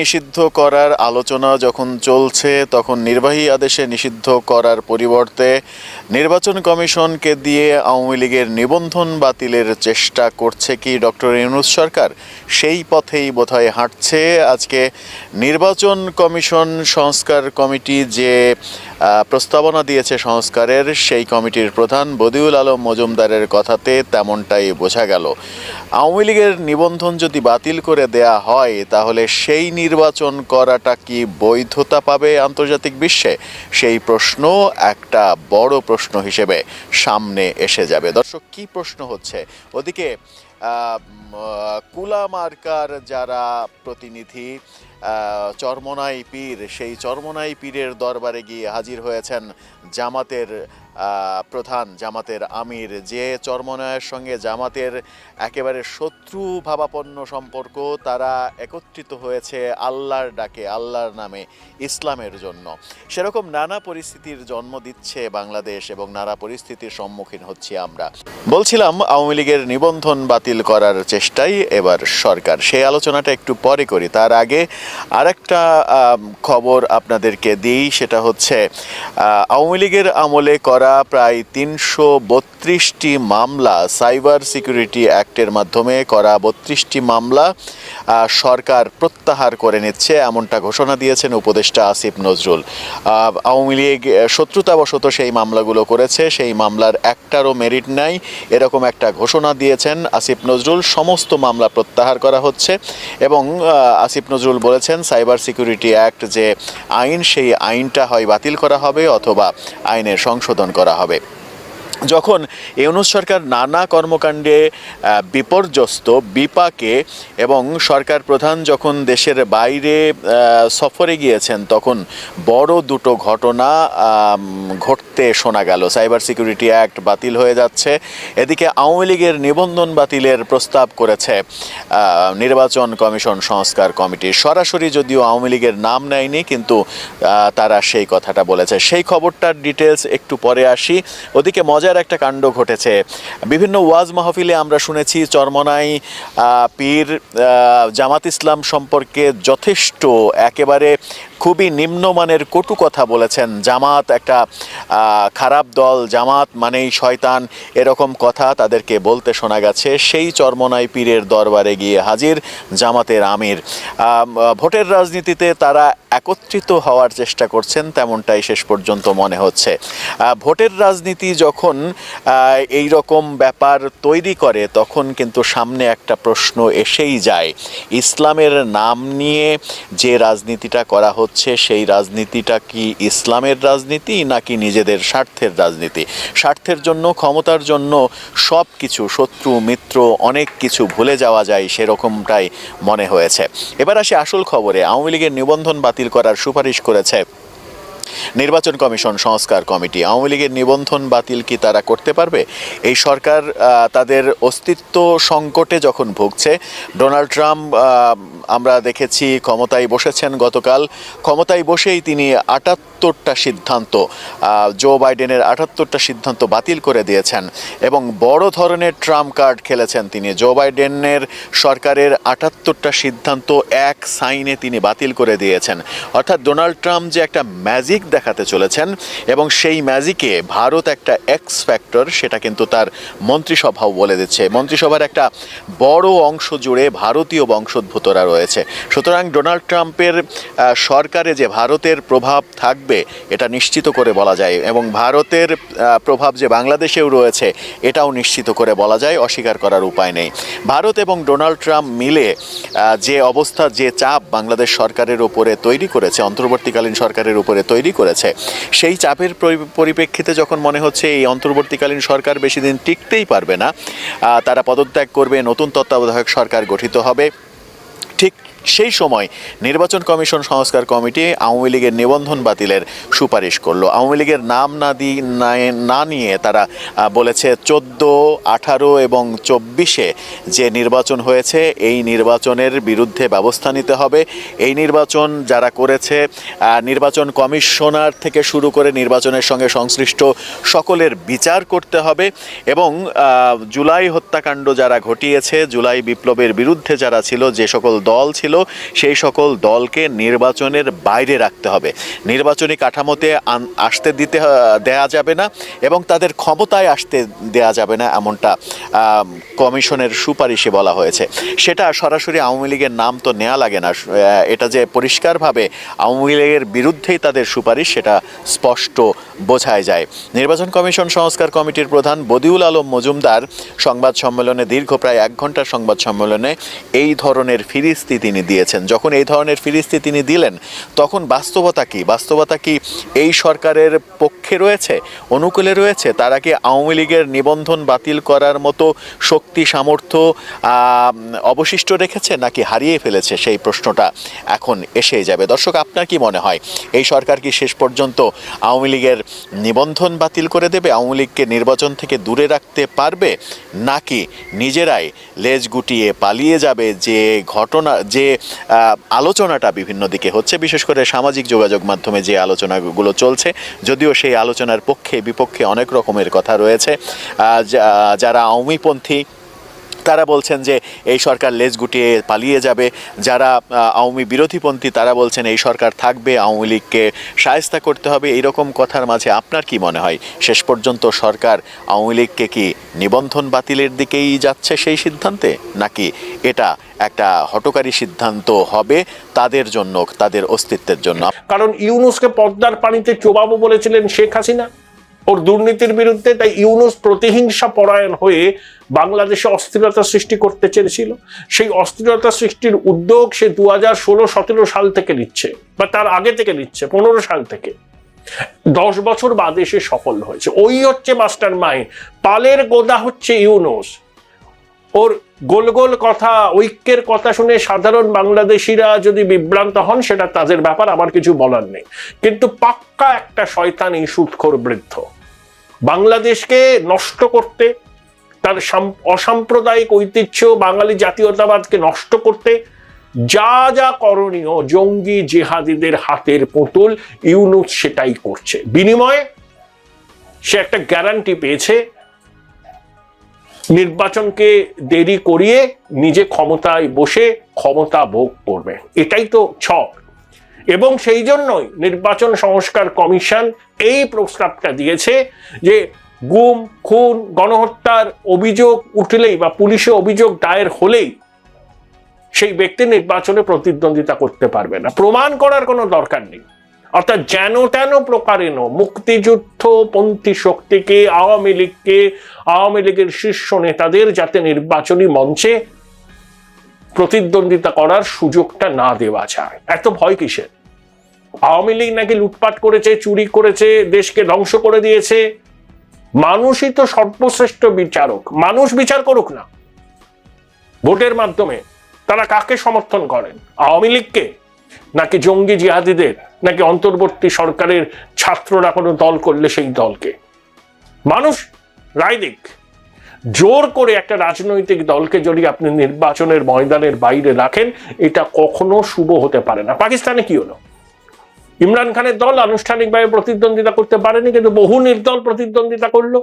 নিষিদ্ধ করার আলোচনা যখন চলছে, তখন নির্বাহী আদেশে নিষিদ্ধ করার পরিবর্তে নির্বাচন কমিশনকে দিয়ে আওয়ামী লীগের নিবন্ধন বাতিলের চেষ্টা করছে কি ডক্টর ইউনুস সরকার? সেই পথেই বোধহয় হাঁটছে। আজকে নির্বাচন কমিশন সংস্কার কমিটি যে প্রস্তাবনা দিয়েছে সংস্কারের, সেই কমিটির প্রধান বদিউল আলম মজুমদারের কথাতে তেমনটাই বোঝা গেল। আওয়ামী লীগের নিবন্ধন যদি বাতিল করে দেয়া হয়, তাহলে সেই নির্বাচন করাটা কি বৈধতা পাবে আন্তর্জাতিক বিশ্বে? সেই প্রশ্ন একটা বড় প্রশ্ন হিসেবে সামনে এসে যাবে। দর্শক, কি প্রশ্ন হচ্ছে? ওদিকে কুলা মার্কার যারা প্রতিনিধি চরমনাই পীর, সেই চরমনাই পীরের দরবারে গিয়ে হাজির হয়েছেন জামাতের প্রধান, জামাতের আমির। যে চরমনায়ের সঙ্গে জামাতের একেবারে শত্রু ভাবাপন্ন সম্পর্ক, তারা একত্রিত হয়েছে আল্লাহর ডাকে, আল্লাহর নামে ইসলামের জন্য। সেরকম নানা পরিস্থিতির জন্ম দিচ্ছে বাংলাদেশ এবং নানা পরিস্থিতির সম্মুখীন হচ্ছি আমরা। বলছিলাম আওয়ামী লীগের নিবন্ধন বাতিল করার চেষ্টাই এবার সরকার। সেই আলোচনাটা একটু পরে করি। তার আগে আরেকটা আম, খবর আপনাদেরকে দিই সেটা হচ্ছে আওয়ামী লীগের আমলে করা প্রায় তিনশো বত্রিশটি মামলা সাইবার সিকিউরিটি অ্যাক্টের মাধ্যমে করা বত্রিশটি মামলা সরকার প্রত্যাহার করে নিচ্ছে এমনটা ঘোষণা দিয়েছেন উপদেষ্টা আসিফ নজরুল। আওয়ামী লীগ শত্রুতাবশত সেই মামলাগুলো করেছে সেই মামলার একটারও মেরিট নাই এরকম একটা ঘোষণা দিয়েছেন আসিফ নজরুল, সমস্ত মামলা প্রত্যাহার করা হচ্ছে এবং আসিফ নজরুল বলেছেন, সাইবার সিকিউরিটি অ্যাক্ট যে আইন, সেই আইনটা হয় বাতিল করা হবে অথবা আইনের সংশোধন করা হবে। যখন ইউনুস সরকার নানা কর্মকাণ্ডে বিপর্যস্ত বিপাকে এবং সরকার প্রধান যখন দেশের বাইরে সফরে গিয়েছেন, তখন বড় দুটো ঘটনা ঘটতে শোনা গেল। সাইবার সিকিউরিটি অ্যাক্ট বাতিল হয়ে যাচ্ছে। এদিকে আওয়ামী লীগের নিবন্ধন বাতিলের প্রস্তাব করেছে নির্বাচন কমিশন সংস্কার কমিটি। সরাসরি যদিও আওয়ামী লীগের নাম নেয়নি, কিন্তু তারা সেই কথাটা বলেছে। সেই খবরটার ডিটেলস একটু পরে আসি। ওদিকে মজার একটা কাণ্ড ঘটেছে। বিভিন্ন ওয়াজ মাহফিলে আমরা শুনেছি চরমনাই পীর জামাত ইসলাম সম্পর্কে যথেষ্ট একেবারে খুবই নিম্নমানের কটু কথা বলেছেন। জামাত একটা খারাপ দল, জামাত মানেই শয়তান, এরকম কথা তাদেরকে বলতে শোনা গেছে। সেই চরমনাই পীরের দরবারে গিয়ে হাজির জামাতের আমির। ভোটের রাজনীতিতে তারা একত্রিত হওয়ার চেষ্টা করছেন, তেমনটাই শেষ পর্যন্ত মনে হচ্ছে। ভোটের রাজনীতি যখন এই রকম ব্যাপার তৈরি করে, তখন কিন্তু সামনে একটা প্রশ্ন এসেই যায়। ইসলামের নাম নিয়ে যে রাজনীতিটা করা হচ্ছে সেই রাজনীতিটা কি ইসলামের রাজনীতি নাকি নিজেদের স্বার্থের রাজনীতি? স্বার্থের জন্য, ক্ষমতার জন্য সব কিছু, শত্রু, মিত্র, অনেক কিছু ভুলে যাওয়া যায় সেরকমটাই মনে হয়েছে। এবার আসি আসল খবরে। আওয়ামী লীগের নিবন্ধন বাতিল করার সুপারিশ করেছে নির্বাচন কমিশন, সংস্কার কমিটি। আওয়ামী লীগের নিবন্ধন বাতিল কি তারা করতে পারবে? এই সরকার তাদের অস্তিত্ব সংকটে যখন ভুগছে, ডোনাল্ড ট্রাম্প আমরা দেখেছি ক্ষমতায় বসেছেন গতকাল। ক্ষমতায় বসেই তিনি আটাত্তরটা সিদ্ধান্ত জো বাইডেনের আটাত্তরটা সিদ্ধান্ত বাতিল করে দিয়েছেন এবং বড় ধরনের ট্রাম্প কার্ড খেলেছেন তিনি। জো বাইডেনের সরকারের আটাত্তরটা সিদ্ধান্ত এক সাইনে তিনি বাতিল করে দিয়েছেন। অর্থাৎ ডোনাল্ড ট্রাম্প যে একটা ম্যাজিক দেখাতে চলেছেন এবং সেই ম্যাজিকে ভারত একটা এক্স ফ্যাক্টর সেটা কিন্তু তার মন্ত্রিসভাও বলে দিচ্ছে। মন্ত্রিসভার একটা বড় অংশ জুড়ে ভারতীয় বংশোদ্ভূতরা রয়েছে। সুতরাং ডোনাল্ড ট্রাম্পের সরকারে যে ভারতের প্রভাব থাকবে, এটা নিশ্চিত করে বলা যায় এবং ভারতের প্রভাব যে বাংলাদেশেও রয়েছে, এটাও নিশ্চিত করে বলা যায়, অস্বীকার করার উপায় নেই। ভারত এবং ডোনাল্ড ট্রাম্প মিলে যে অবস্থা, যে চাপ বাংলাদেশ সরকারের উপরে তৈরি করেছে, অন্তর্বর্তীকালীন সরকারের উপরে তৈরি করেছে, সেই চাপের পরি- পরিপ্রেক্ষিতে যখন মনে হচ্ছে এই অন্তর্বর্তীকালীন সরকার বেশি দিন টিকতেই পারবে না তারা পদত্যাগ করবে, নতুন তত্ত্বাবধায়ক সরকার গঠিত হবে ঠিক সেই সময় নির্বাচন কমিশন সংস্কার কমিটি আওয়ামী লীগের নিবন্ধন বাতিলের সুপারিশ করল। আওয়ামী লীগের নাম না দি না- নিয়ে তারা বলেছে চোদ্দ, আঠারো এবং চব্বিশে যে নির্বাচন হয়েছে, এই নির্বাচনের বিরুদ্ধে ব্যবস্থা নিতে হবে। এই নির্বাচন যারা করেছে নির্বাচন কমিশনার থেকে শুরু করে নির্বাচনের সঙ্গে সংশ্লিষ্ট সকলের বিচার করতে হবে এবং জুলাই হত্যাকাণ্ড যারা ঘটিয়েছে, জুলাই বিপ্লবের বিরুদ্ধে যারা ছিল, যে সকল দল ছিল হলেও সেই সকল দলকে নির্বাচনের বাইরে রাখতে হবে। নির্বাচনী কাঠামোতে আসতে দিতে দেয়া যাবে না এবং তাদের ক্ষমতায় আসতে দেয়া যাবে না এমনটা কমিশনের সুপারিশে বলা হয়েছে। সেটা সরাসরি আওয়ামী লীগের নাম তো নেওয়া লাগে না। এটা যে পরিষ্কারভাবে আওয়ামী লীগের বিরুদ্ধেই তাদের সুপারিশ, সেটা স্পষ্ট বোঝায় যায়। নির্বাচন কমিশন সংস্কার কমিটির প্রধান বদিউল আলম মজুমদার সংবাদ সম্মেলনে দীর্ঘ প্রায় এক ঘণ্টার সংবাদ সম্মেলনে এই ধরনের ফিরিস্তি তিনি দিয়েছেন। যখন এই ধরনের ফিরিস্তি তিনি দিলেন, তখন বাস্তবতা কি? বাস্তবতা কি এই সরকারের পক্ষে রয়েছে? অনুকূলে রয়েছে? তারা কি আওয়ামী লীগের নিবন্ধন বাতিল করার মতো শক্তি, সামর্থ্য অবশিষ্ট রেখেছে, নাকি হারিয়ে ফেলেছে? সেই প্রশ্নটা এখন এসেই যাবে। দর্শক, আপনার কি মনে হয়? এই সরকার কি শেষ পর্যন্ত আওয়ামী লীগের নিবন্ধন বাতিল করে দেবে? আওয়ামী লীগকে নির্বাচন থেকে দূরে রাখতে পারবে? নাকি নিজেরাই লেজ গুটিয়ে পালিয়ে যাবে যে ঘটনা, যে আলোচনাটা বিভিন্ন দিকে হচ্ছে। বিশেষ করে সামাজিক যোগাযোগ মাধ্যমে যে আলোচনাগুলো চলছে, যদিও সেই আলোচনার পক্ষে বিপক্ষে অনেক রকমের কথা রয়েছে। যারা আওয়ামীপন্থী তারা বলছেন যে এই সরকার লেজ গুটিয়ে পালিয়ে যাবে। যারা আওয়ামী বিরোধীপন্থী তারা বলছেন এই সরকার থাকবে, আওয়ামী লীগকে সায়স্তা করতে হবে। এইরকম কথার মাঝে আপনার কি মনে হয়? শেষ পর্যন্ত সরকার আওয়ামী লীগকে কি নিবন্ধন বাতিলের দিকেই যাচ্ছে সেই সিদ্ধান্তে? নাকি এটা একটা হটকারী সিদ্ধান্ত হবে তাদের জন্য, তাদের অস্তিত্বের জন্য? কারণ ইউনুসকে পদ্মার পানিতে চোবাবো বলেছিলেন শেখ হাসিনা। ওর দুর্নীতির বিরুদ্ধে তাই ইউনুস প্রতিহিংসা পরায়ণ হয়ে বাংলাদেশে অস্থিরতা সৃষ্টি করতে চেয়েছিল। সেই অস্থিরতা সৃষ্টির উদ্যোগ সে দু হাজার ষোলো, সতেরো সাল থেকে নিচ্ছে বা তার আগে থেকে নিচ্ছে, পনেরো সাল থেকে। দশ বছর বাদে সে সফল হয়েছে। ওই হচ্ছে মাস্টার মাইন্ড পালের গোদা হচ্ছে ইউনুস। ওর গোল গোল কথা, ঐক্যের কথা শুনে সাধারণ বাংলাদেশিরা যদি বিভ্রান্ত হন, সেটা তাদের ব্যাপার, আমার কিছু বলার নেই। কিন্তু পাক্কা একটা শয়তানি সুৎখোর বৃদ্ধ। বাংলাদেশকে নষ্ট করতে, তার সাম- অসাম্প্রদায়িক ঐতিহ্য, বাঙালি জাতীয়তাবাদকে নষ্ট করতে যা যা করণীয় জঙ্গি জেহাদিদের হাতের পুতুল ইউনুস সেটাই করছে। বিনিময়ে সে একটা গ্যারান্টি পেয়েছে, নির্বাচনকে দেরি করিয়ে নিজে ক্ষমতায় বসে ক্ষমতা ভোগ করবে। এটাই তো ছক। এবং সেই জন্যই নির্বাচন সংস্কার কমিশন এই প্রস্তাবটা দিয়েছে যে গুম, খুন, গণহত্যার অভিযোগ উঠলেই বা পুলিশে অভিযোগ দায়ের হলেই সেই ব্যক্তি নির্বাচনে প্রতিদ্বন্দ্বিতা করতে পারবে না। প্রমাণ করার কোনো দরকার নেই। অর্থাৎ যেন তেন প্রকারেণ মুক্তিযুদ্ধ পন্থী শক্তিকে, আওয়ামী লীগকে, আওয়ামী লীগের শীর্ষ নেতাদের যাতে নির্বাচনী মঞ্চে প্রতিদ্বন্দ্বিতা করার সুযোগটা না দেওয়া যায়। এত ভয় কিসের? আওয়ামী লীগ নাকি লুটপাট করেছে, চুরি করেছে, দেশকে ধ্বংস করে দিয়েছে। মানুষই তো সর্বশ্রেষ্ঠ বিচারক। মানুষ বিচার করুক না। ভোটের মাধ্যমে তারা কাকে সমর্থন করেন? আওয়ামী লীগকে? নাকি জঙ্গি জিহাদিদের? নাকি অন্তর্বর্তী সরকারের ছাত্ররা কোনো দল করলে সেই দলকে? মানুষ রায় দিক। জোর করে একটা রাজনৈতিক দলকে যদি আপনি নির্বাচনের ময়দানের বাইরে রাখেন, এটা কখনো শুভ হতে পারে না। পাকিস্তানে কি হলো? ইমরান খানের দল আনুষ্ঠানিকভাবে প্রতিদ্বন্দ্বিতা করতে পারেনি, কিন্তু বহু নির্দল প্রতিদ্বন্দ্বিতা করল।